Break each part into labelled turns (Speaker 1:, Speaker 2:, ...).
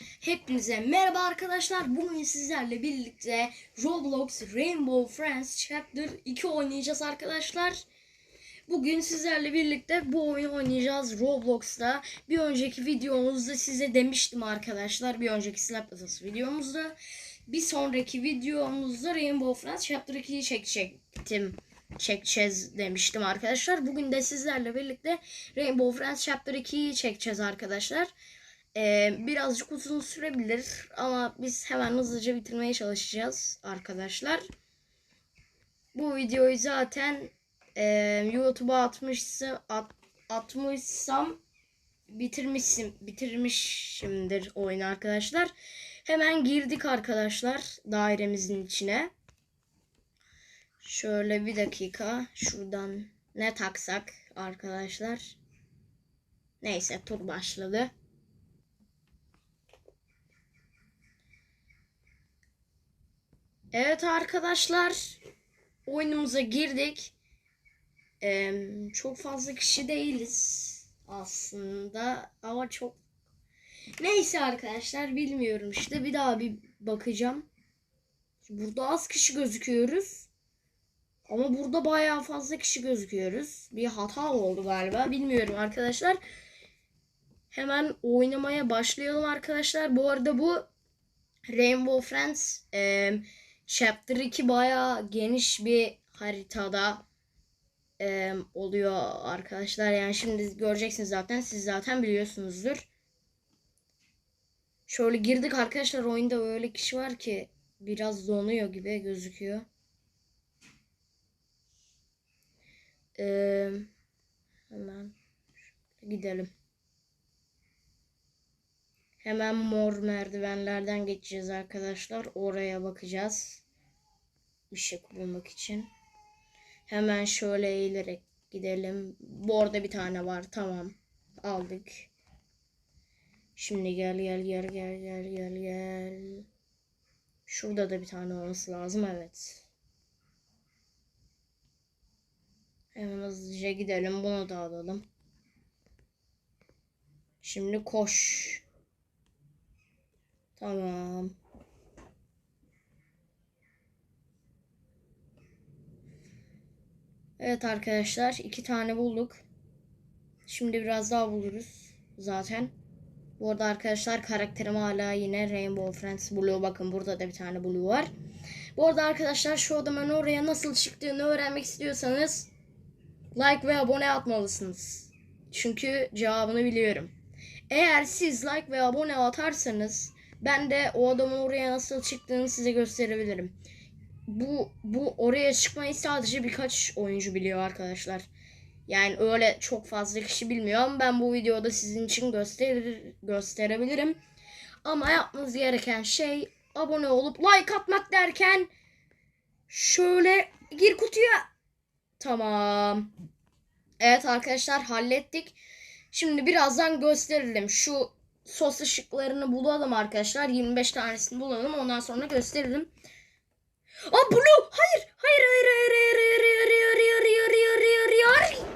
Speaker 1: Hepinize merhaba arkadaşlar. Bugün sizlerle birlikte Roblox Rainbow Friends Chapter 2 oynayacağız arkadaşlar. Bugün sizlerle birlikte bu oyunu oynayacağız Roblox'ta. Bir önceki videomuzda size demiştim arkadaşlar. Bir önceki Slap Atası videomuzda. Bir sonraki videomuzda Rainbow Friends Chapter 2'yi çekecektim. Çekeceğiz demiştim arkadaşlar. Bugün de sizlerle birlikte Rainbow Friends Chapter 2'yi çekeceğiz arkadaşlar. Ee, birazcık uzun sürebilir ama biz hemen hızlıca bitirmeye çalışacağız arkadaşlar. Bu videoyu zaten e, YouTube'a atmışsam, at, atmışsam bitirmişsim, bitirmişimdir oyunu arkadaşlar. Hemen girdik arkadaşlar dairemizin içine. Şöyle bir dakika şuradan ne taksak arkadaşlar. Neyse tur başladı. Evet arkadaşlar oyunumuza girdik. Ee, çok fazla kişi değiliz aslında ama çok neyse arkadaşlar bilmiyorum işte bir daha bir bakacağım. Burada az kişi gözüküyoruz. Ama burada bayağı fazla kişi gözüküyoruz. Bir hata oldu galiba. Bilmiyorum arkadaşlar. Hemen oynamaya başlayalım arkadaşlar. Bu arada bu Rainbow Friends e, Chapter 2 bayağı geniş bir haritada e, oluyor arkadaşlar. Yani şimdi göreceksiniz zaten. Siz zaten biliyorsunuzdur. Şöyle girdik arkadaşlar. Oyunda öyle kişi var ki biraz donuyor gibi gözüküyor. Ee, hemen gidelim. Hemen mor merdivenlerden geçeceğiz arkadaşlar. Oraya bakacağız. Şey bulmak için. Hemen şöyle eğilerek gidelim. Bu orada bir tane var. Tamam. Aldık. Şimdi gel gel gel gel gel gel gel. Şurada da bir tane olması lazım. Evet. Hemen hızlıca gidelim. Bunu da alalım. Şimdi koş. Tamam. Evet arkadaşlar iki tane bulduk. Şimdi biraz daha buluruz zaten. Bu arada arkadaşlar karakterim hala yine Rainbow Friends Blue. Bakın burada da bir tane Blue var. Bu arada arkadaşlar şu adamın oraya nasıl çıktığını öğrenmek istiyorsanız like ve abone atmalısınız. Çünkü cevabını biliyorum. Eğer siz like ve abone atarsanız ben de o adamın oraya nasıl çıktığını size gösterebilirim. Bu bu oraya çıkmayı sadece birkaç oyuncu biliyor arkadaşlar. Yani öyle çok fazla kişi bilmiyor ama ben bu videoda sizin için gösterir, gösterebilirim. Ama yapmanız gereken şey abone olup like atmak derken şöyle gir kutuya. Tamam. Evet arkadaşlar hallettik. Şimdi birazdan gösterelim. Şu sos ışıklarını bulalım arkadaşlar. 25 tanesini bulalım. Ondan sonra gösterelim. Aa Blue! Hayır! Hayır hayır hayır hayır hayır hayır hayır hayır hayır hayır hayır hayır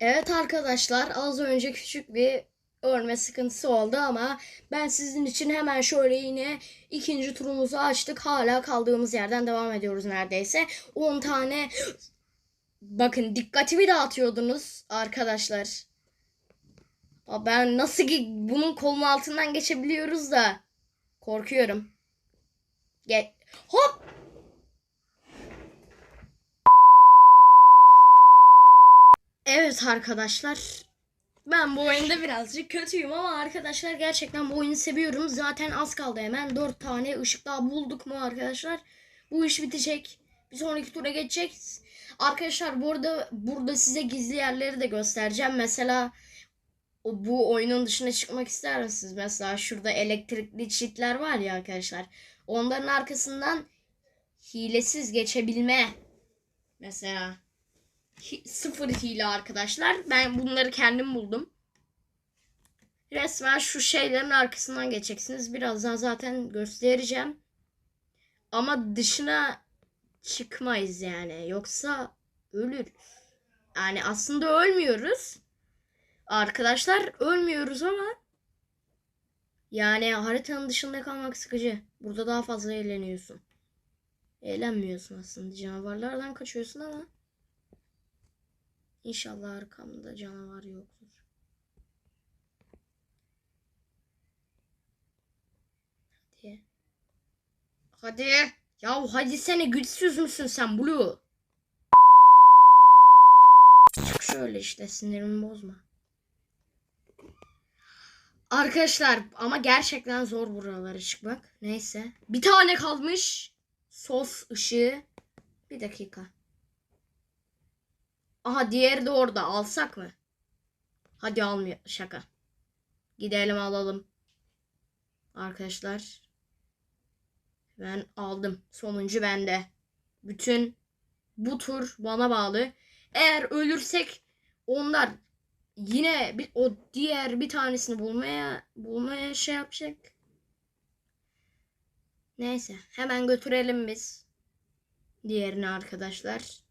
Speaker 1: Evet arkadaşlar az önce küçük bir örme sıkıntısı oldu ama ben sizin için hemen şöyle yine ikinci turumuzu açtık. Hala kaldığımız yerden devam ediyoruz neredeyse. 10 tane bakın dikkatimi dağıtıyordunuz arkadaşlar. Ben nasıl ki bunun kolun altından geçebiliyoruz da korkuyorum. Gel. Hop! Evet arkadaşlar. Ben bu oyunda birazcık kötüyüm ama arkadaşlar gerçekten bu oyunu seviyorum. Zaten az kaldı hemen. 4 tane ışık daha bulduk mu arkadaşlar? Bu iş bitecek. Bir sonraki tura geçeceğiz. Arkadaşlar bu arada burada size gizli yerleri de göstereceğim. Mesela o, bu oyunun dışına çıkmak ister misiniz? Mesela şurada elektrikli çitler var ya arkadaşlar. Onların arkasından hilesiz geçebilme. Mesela sıfır hile arkadaşlar. Ben bunları kendim buldum. Resmen şu şeylerin arkasından geçeceksiniz. Birazdan zaten göstereceğim. Ama dışına çıkmayız yani. Yoksa ölürüz. Yani aslında ölmüyoruz. Arkadaşlar ölmüyoruz ama yani haritanın dışında kalmak sıkıcı. Burada daha fazla eğleniyorsun. Eğlenmiyorsun aslında. Canavarlardan kaçıyorsun ama İnşallah arkamda canavar yoktur. Hadi. Hadi. Ya hadi sene güçsüz müsün sen Blue? Çık şöyle işte sinirimi bozma. Arkadaşlar ama gerçekten zor buralara çıkmak. Neyse. Bir tane kalmış. Sos ışığı. Bir dakika. Aha diğeri de orada. Alsak mı? Hadi almıyor. Şaka. Gidelim alalım. Arkadaşlar. Ben aldım. Sonuncu bende. Bütün bu tur bana bağlı. Eğer ölürsek onlar yine bir, o diğer bir tanesini bulmaya bulmaya şey yapacak. Neyse hemen götürelim biz. Diğerini arkadaşlar.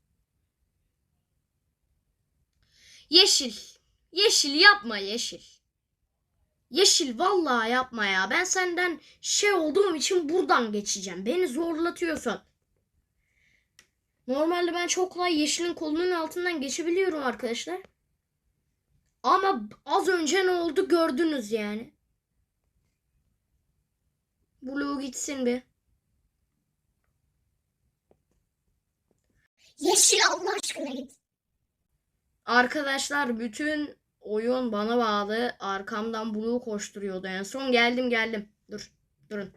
Speaker 1: Yeşil. Yeşil yapma yeşil. Yeşil vallahi yapma ya. Ben senden şey olduğum için buradan geçeceğim. Beni zorlatıyorsun. Normalde ben çok kolay yeşilin kolunun altından geçebiliyorum arkadaşlar. Ama az önce ne oldu gördünüz yani. Blue gitsin bir.
Speaker 2: Yeşil Allah aşkına git.
Speaker 1: Arkadaşlar bütün oyun bana bağlı. Arkamdan Blue koşturuyordu. En son geldim geldim. Dur. Durun.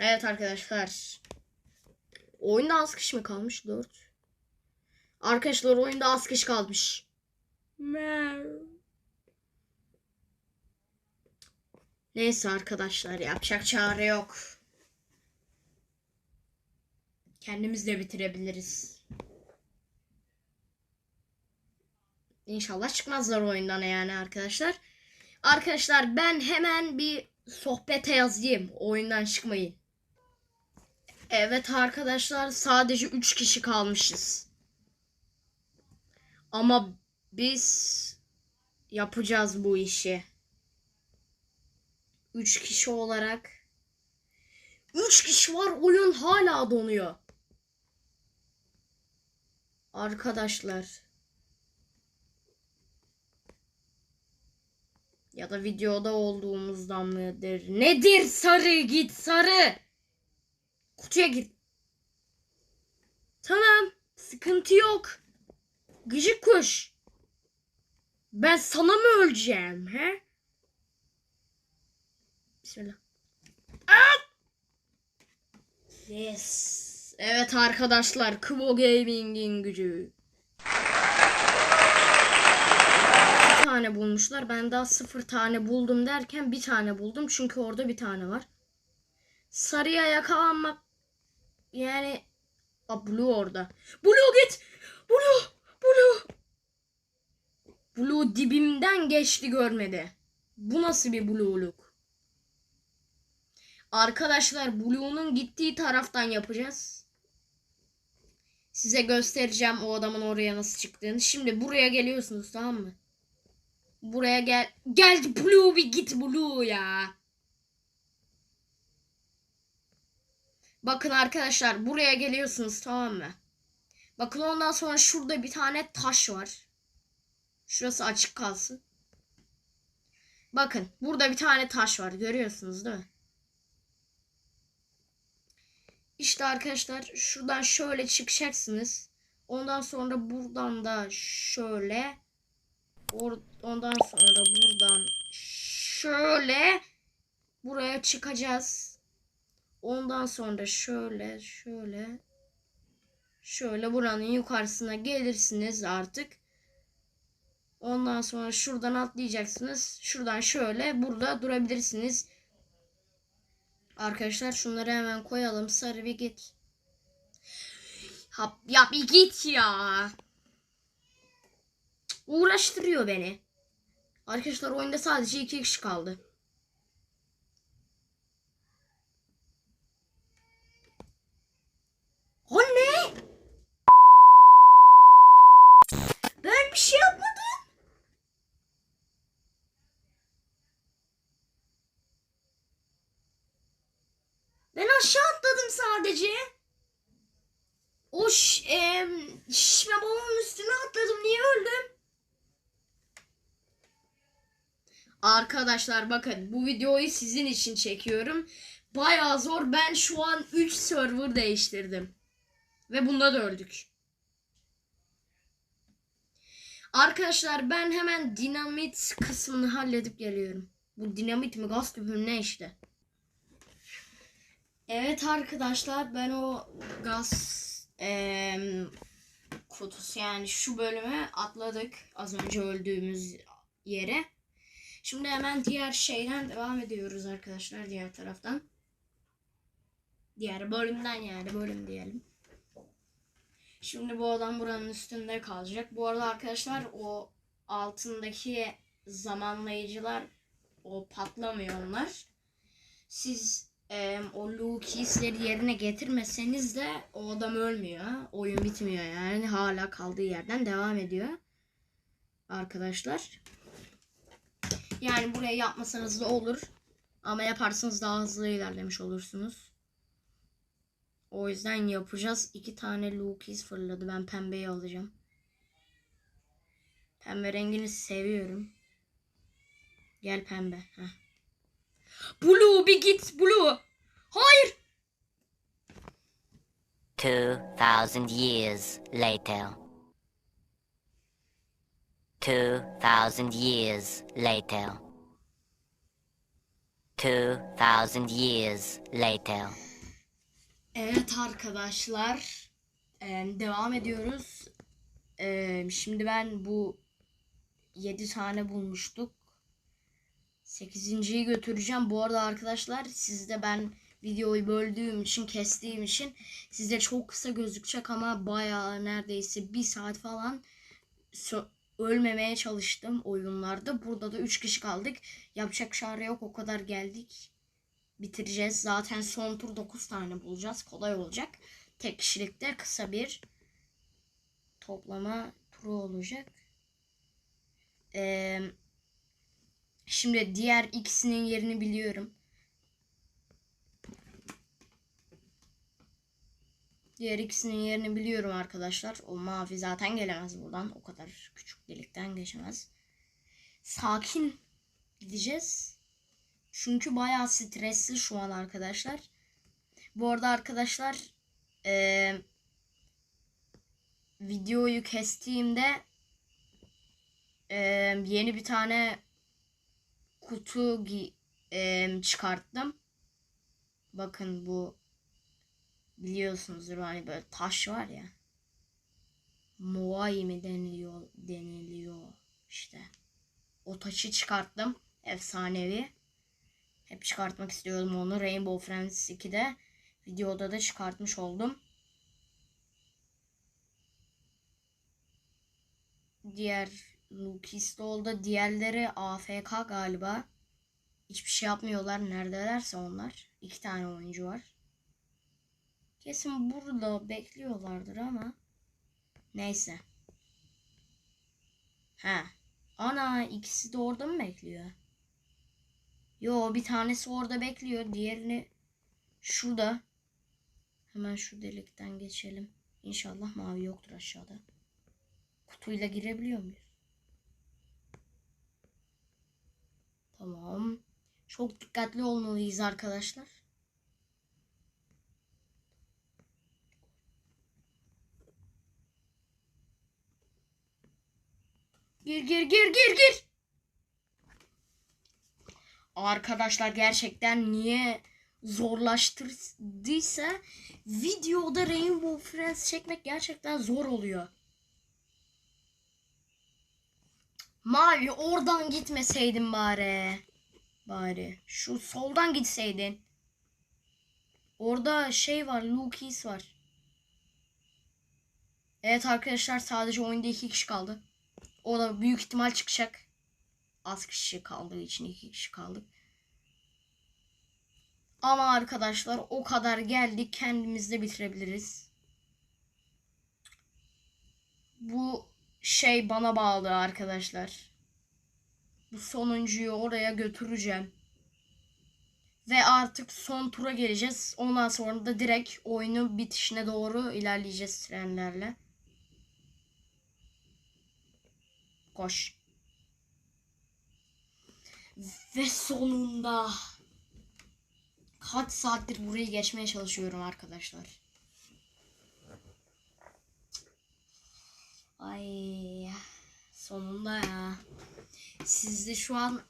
Speaker 1: Evet arkadaşlar. Oyunda az kişi mi kalmış? 4. Arkadaşlar oyunda az kişi kalmış. Neyse arkadaşlar yapacak çare yok. Kendimiz de bitirebiliriz. İnşallah çıkmazlar oyundan yani arkadaşlar. Arkadaşlar ben hemen bir sohbete yazayım oyundan çıkmayı. Evet arkadaşlar sadece 3 kişi kalmışız. Ama biz yapacağız bu işi. 3 kişi olarak 3 kişi var oyun hala donuyor. Arkadaşlar Ya da videoda olduğumuzdan mıdır? Nedir sarı git sarı. Kutuya git. Tamam. Sıkıntı yok. Gıcık kuş. Ben sana mı öleceğim he? Bismillah. Aa! Yes. Evet arkadaşlar. Kvo Gaming'in gücü. Tane bulmuşlar. Ben daha sıfır tane buldum derken bir tane buldum. Çünkü orada bir tane var. Sarıya yakalanmak yani Aa, Blue orada. Blue git. Blue. Blue. Blue dibimden geçti görmedi. Bu nasıl bir Blue'luk? Arkadaşlar Blue'nun gittiği taraftan yapacağız. Size göstereceğim o adamın oraya nasıl çıktığını. Şimdi buraya geliyorsunuz tamam mı? Buraya gel. Gel Blue bir git Blue ya. Bakın arkadaşlar buraya geliyorsunuz tamam mı? Bakın ondan sonra şurada bir tane taş var. Şurası açık kalsın. Bakın burada bir tane taş var görüyorsunuz değil mi? İşte arkadaşlar şuradan şöyle çıkacaksınız. Ondan sonra buradan da şöyle or- ondan sonra buradan şöyle buraya çıkacağız. Ondan sonra şöyle şöyle şöyle buranın yukarısına gelirsiniz artık. Ondan sonra şuradan atlayacaksınız. Şuradan şöyle burada durabilirsiniz. Arkadaşlar şunları hemen koyalım. Sarı bir git. Hap, ya bir git ya. Uğraştırıyor beni. Arkadaşlar oyunda sadece iki kişi kaldı. O ne? sadece o ş- em, şişme balonun üstüne atladım. Niye öldüm? Arkadaşlar bakın bu videoyu sizin için çekiyorum. Bayağı zor. Ben şu an 3 server değiştirdim. Ve bunda da öldük. Arkadaşlar ben hemen dinamit kısmını halledip geliyorum. Bu dinamit mi gaz tüpü ne işte. Evet arkadaşlar ben o gaz em, kutusu yani şu bölüme atladık. Az önce öldüğümüz yere. Şimdi hemen diğer şeyden devam ediyoruz arkadaşlar diğer taraftan. Diğer bölümden yani bölüm diyelim. Şimdi bu adam buranın üstünde kalacak. Bu arada arkadaşlar o altındaki zamanlayıcılar o patlamıyor onlar. Siz em, o Lucas'leri yerine getirmeseniz de o adam ölmüyor. Oyun bitmiyor yani. Hala kaldığı yerden devam ediyor. Arkadaşlar. Yani buraya yapmasanız da olur. Ama yaparsanız daha hızlı ilerlemiş olursunuz. O yüzden yapacağız. İki tane Lucas fırladı. Ben pembeyi alacağım. Pembe rengini seviyorum. Gel pembe. Heh. Blue bir git Blue. Hayır.
Speaker 3: 2,000 years later. 2,000 years later. 2,000 years later.
Speaker 1: Evet arkadaşlar. devam ediyoruz. Şimdi ben bu 7 tane bulmuştuk. 8.yi götüreceğim. Bu arada arkadaşlar sizde ben videoyu böldüğüm için kestiğim için sizde çok kısa gözükecek ama bayağı neredeyse bir saat falan ölmemeye çalıştım oyunlarda. Burada da 3 kişi kaldık. Yapacak şare yok o kadar geldik bitireceğiz. Zaten son tur 9 tane bulacağız. Kolay olacak. Tek kişilikte kısa bir toplama turu olacak. Ee, şimdi diğer ikisinin yerini biliyorum. Diğer ikisinin yerini biliyorum arkadaşlar. O mavi zaten gelemez buradan. O kadar küçük delikten geçemez. Sakin gideceğiz. Çünkü bayağı stresli şu an arkadaşlar. Bu arada arkadaşlar eee, videoyu kestiğimde eee, yeni bir tane kutu eee, çıkarttım. Bakın bu biliyorsunuzdur hani böyle taş var ya. Moai mi deniliyor deniliyor işte. O taşı çıkarttım. Efsanevi. Hep çıkartmak istiyordum onu. Rainbow Friends 2'de videoda da çıkartmış oldum. Diğer Lucas da oldu. Diğerleri AFK galiba. Hiçbir şey yapmıyorlar. Neredelerse onlar. İki tane oyuncu var. Kesin burada bekliyorlardır ama. Neyse. Ha. Ana ikisi de orada mı bekliyor? Yo bir tanesi orada bekliyor. Diğerini şurada. Hemen şu delikten geçelim. İnşallah mavi yoktur aşağıda. Kutuyla girebiliyor muyuz? Tamam. Çok dikkatli olmalıyız arkadaşlar. Gir gir gir gir gir. Arkadaşlar gerçekten niye zorlaştırdıysa videoda Rainbow Friends çekmek gerçekten zor oluyor. Mavi oradan gitmeseydin bari. Bari. Şu soldan gitseydin. Orada şey var. Lucas var. Evet arkadaşlar sadece oyunda iki kişi kaldı. O da büyük ihtimal çıkacak. Az kişi kaldığı için iki kişi kaldık. Ama arkadaşlar o kadar geldik kendimiz de bitirebiliriz. Bu şey bana bağlı arkadaşlar. Bu sonuncuyu oraya götüreceğim. Ve artık son tura geleceğiz. Ondan sonra da direkt oyunu bitişine doğru ilerleyeceğiz trenlerle. Koş. Ve sonunda kaç saattir burayı geçmeye çalışıyorum arkadaşlar. Ay sonunda ya. Sizde şu an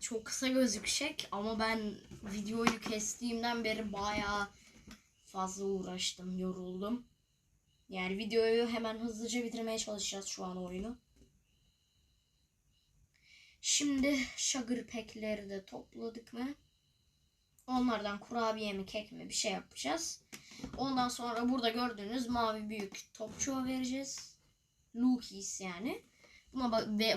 Speaker 1: çok kısa gözükecek ama ben videoyu kestiğimden beri bayağı fazla uğraştım, yoruldum. Yani videoyu hemen hızlıca bitirmeye çalışacağız şu an oyunu. Şimdi sugar pack'leri de topladık mı? Onlardan kurabiye mi kek mi bir şey yapacağız. Ondan sonra burada gördüğünüz mavi büyük topçuğa vereceğiz. Lucas yani. Buna,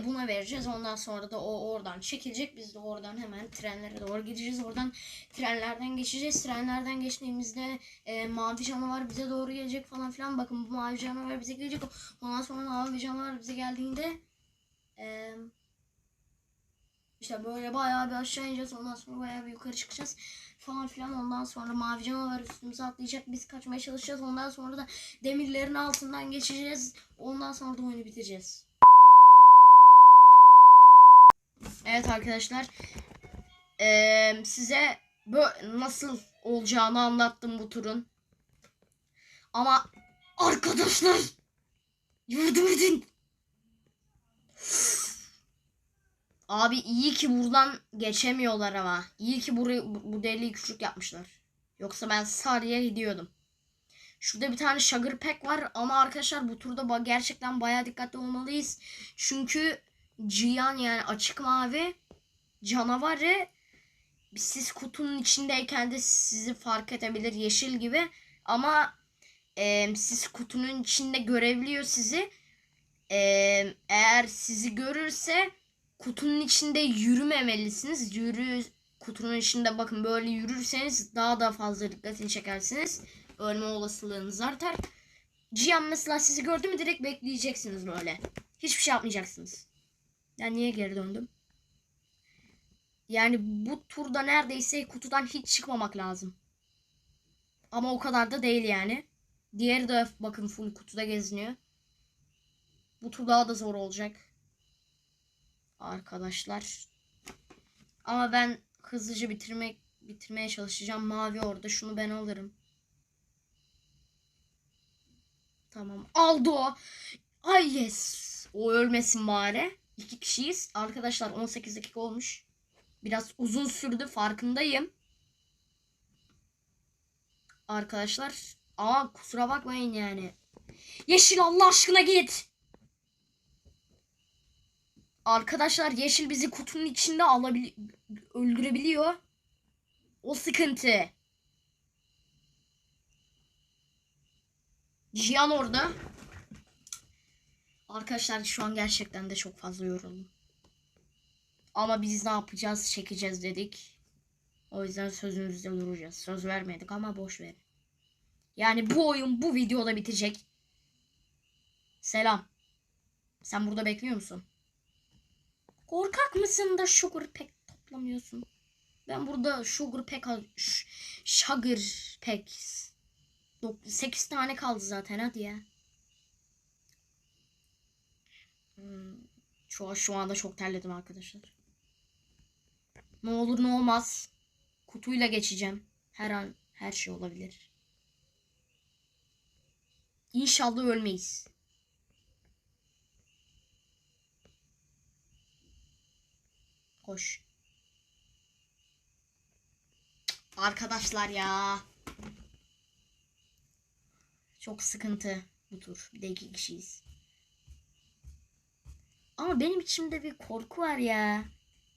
Speaker 1: buna vereceğiz. Ondan sonra da o oradan çekilecek. Biz de oradan hemen trenlere doğru gideceğiz. Oradan trenlerden geçeceğiz. Trenlerden geçtiğimizde e, mavi canavar bize doğru gelecek falan filan. Bakın bu mavi canavar bize gelecek. Ondan sonra mavi canavar bize geldiğinde e, işte böyle bayağı bir aşağı ineceğiz. Ondan sonra bayağı bir yukarı çıkacağız falan filan. Ondan sonra mavi canavar üstümüze atlayacak. Biz kaçmaya çalışacağız. Ondan sonra da demirlerin altından geçeceğiz. Ondan sonra da oyunu bitireceğiz. Evet arkadaşlar. Eee, size nasıl olacağını anlattım bu turun. Ama arkadaşlar yardım edin. Abi iyi ki buradan geçemiyorlar ama. İyi ki burayı, bu deliği küçük yapmışlar. Yoksa ben Sarı'ya gidiyordum. Şurada bir tane Sugar Pack var ama arkadaşlar bu turda gerçekten bayağı dikkatli olmalıyız. Çünkü Cihan yani açık mavi canavarı siz kutunun içindeyken de sizi fark edebilir yeşil gibi ama e, siz kutunun içinde görebiliyor sizi. E, eğer sizi görürse kutunun içinde yürümemelisiniz. Yürü kutunun içinde bakın böyle yürürseniz daha da fazla dikkatini çekersiniz. Ölme olasılığınız artar. Cihan mesela sizi gördü mü direkt bekleyeceksiniz böyle. Hiçbir şey yapmayacaksınız. Yani niye geri döndüm? Yani bu turda neredeyse kutudan hiç çıkmamak lazım. Ama o kadar da değil yani. Diğeri de bakın full kutuda geziniyor. Bu tur daha da zor olacak. Arkadaşlar. Ama ben hızlıca bitirmek bitirmeye çalışacağım. Mavi orada. Şunu ben alırım. Tamam. Aldı o. Ay yes. O ölmesin bari. İki kişiyiz. Arkadaşlar 18 dakika olmuş. Biraz uzun sürdü farkındayım. Arkadaşlar. Aa kusura bakmayın yani. Yeşil Allah aşkına git. Arkadaşlar Yeşil bizi kutunun içinde alabili öldürebiliyor. O sıkıntı. Jiyan orada. Arkadaşlar şu an gerçekten de çok fazla yoruldum. Ama biz ne yapacağız? Çekeceğiz dedik. O yüzden sözümüzde duracağız. Söz vermedik ama boş ver. Yani bu oyun bu videoda bitecek. Selam. Sen burada bekliyor musun? Korkak mısın da sugar pack toplamıyorsun? Ben burada sugar ş- sugar pack 8 tane kaldı zaten hadi ya. Hmm, Şu, şu anda çok terledim arkadaşlar. Ne olur ne olmaz. Kutuyla geçeceğim. Her an her şey olabilir. İnşallah ölmeyiz. Koş. Arkadaşlar ya. Çok sıkıntı bu tur. Bir de iki kişiyiz. Ama benim içimde bir korku var ya.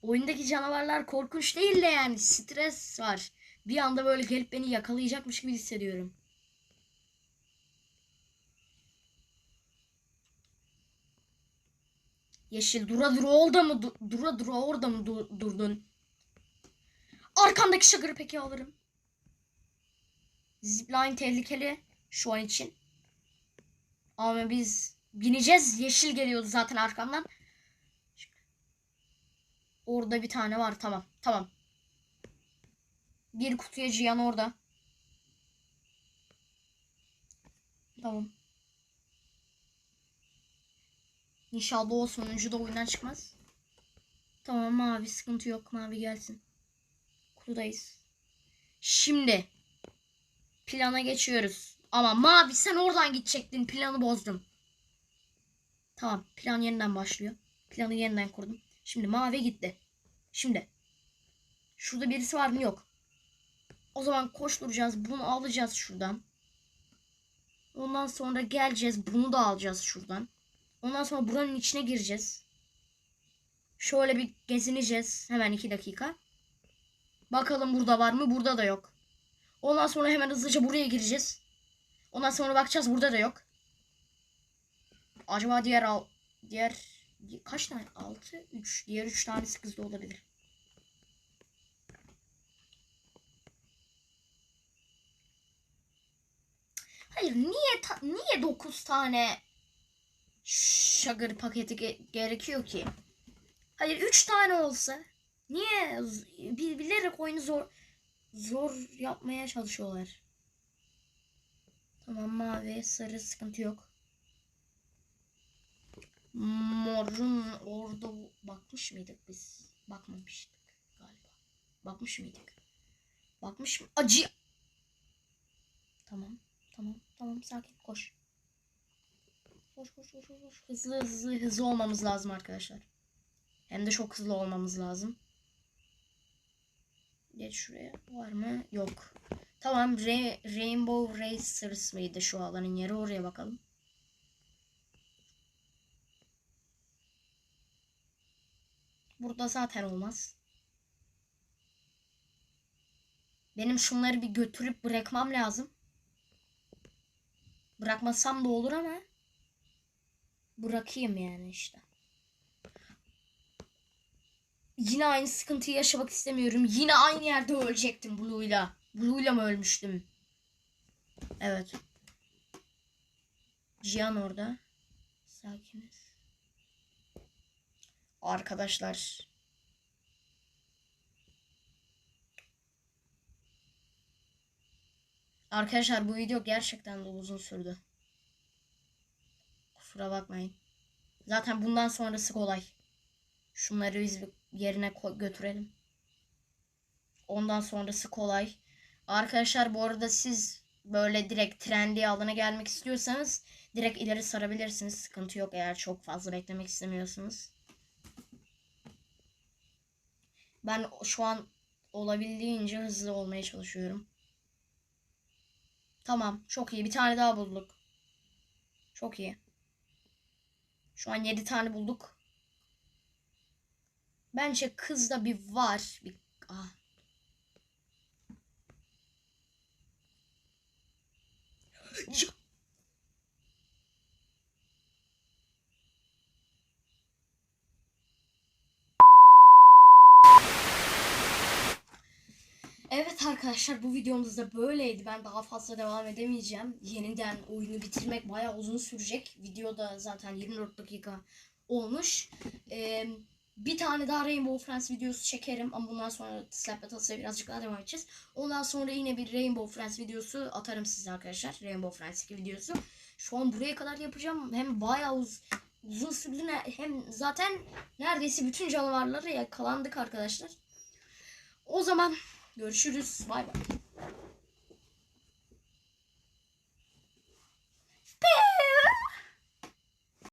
Speaker 1: Oyundaki canavarlar korkunç değil de yani stres var. Bir anda böyle gelip beni yakalayacakmış gibi hissediyorum. Yeşil dura dura orada mı du- dura dura orada mı du- durdun? Arkandaki sugar peki alırım. Zipline tehlikeli şu an için. Ama biz bineceğiz. Yeşil geliyordu zaten arkamdan. Orada bir tane var. Tamam. Tamam. Bir kutuya Cihan orada. Tamam. İnşallah o sonuncu da oyundan çıkmaz. Tamam mavi sıkıntı yok. Mavi gelsin. Kutudayız. Şimdi plana geçiyoruz. Ama mavi sen oradan gidecektin. Planı bozdum. Tamam plan yeniden başlıyor. Planı yeniden kurdum. Şimdi mavi gitti. Şimdi. Şurada birisi var mı? Yok. O zaman koşturacağız. Bunu alacağız şuradan. Ondan sonra geleceğiz. Bunu da alacağız şuradan. Ondan sonra buranın içine gireceğiz. Şöyle bir gezineceğiz. Hemen iki dakika. Bakalım burada var mı? Burada da yok. Ondan sonra hemen hızlıca buraya gireceğiz. Ondan sonra bakacağız. Burada da yok. Acaba diğer al diğer kaç tane? 6 3 diğer 3 tanesi kızda olabilir. Hayır niye niye 9 tane sugar paketi ge- gerekiyor ki? Hayır 3 tane olsa niye bil- bilerek oyunu zor zor yapmaya çalışıyorlar. Tamam mavi sarı sıkıntı yok. Morun orada bakmış mıydık biz? Bakmamıştık galiba. Bakmış mıydık? Bakmış mı? Acı. Tamam. Tamam. Tamam sakin koş. Koş koş koş koş. Hızlı hızlı hızlı olmamız lazım arkadaşlar. Hem de çok hızlı olmamız lazım. Geç şuraya. Var mı? Yok. Tamam. Re- Rainbow Racers mıydı şu alanın yeri? Oraya bakalım. Burada zaten olmaz. Benim şunları bir götürüp bırakmam lazım. Bırakmasam da olur ama bırakayım yani işte. Yine aynı sıkıntıyı yaşamak istemiyorum. Yine aynı yerde ölecektim Blue'yla. Blue'yla mı ölmüştüm? Evet. Cihan orada. Sakiniz. Arkadaşlar. Arkadaşlar bu video gerçekten de uzun sürdü. Kusura bakmayın. Zaten bundan sonrası kolay. Şunları biz yerine götürelim. Ondan sonrası kolay. Arkadaşlar bu arada siz böyle direkt trendy alana gelmek istiyorsanız direkt ileri sarabilirsiniz. Sıkıntı yok eğer çok fazla beklemek istemiyorsunuz. Ben şu an olabildiğince hızlı olmaya çalışıyorum. Tamam. Çok iyi. Bir tane daha bulduk. Çok iyi. Şu an 7 tane bulduk. Bence kızda bir var. Bir... Ah. Evet arkadaşlar bu videomuz da böyleydi. Ben daha fazla devam edemeyeceğim. Yeniden oyunu bitirmek bayağı uzun sürecek. Videoda zaten 24 dakika olmuş. Ee, bir tane daha Rainbow Friends videosu çekerim ama bundan sonra Slap Battles'a birazcık daha devam edeceğiz. Ondan sonra yine bir Rainbow Friends videosu atarım size arkadaşlar. Rainbow Friends 2 videosu. Şu an buraya kadar yapacağım. Hem bayağı uz uzun sürdü hem zaten neredeyse bütün canavarlara yakalandık arkadaşlar. O zaman Görüşürüz. Bay bay.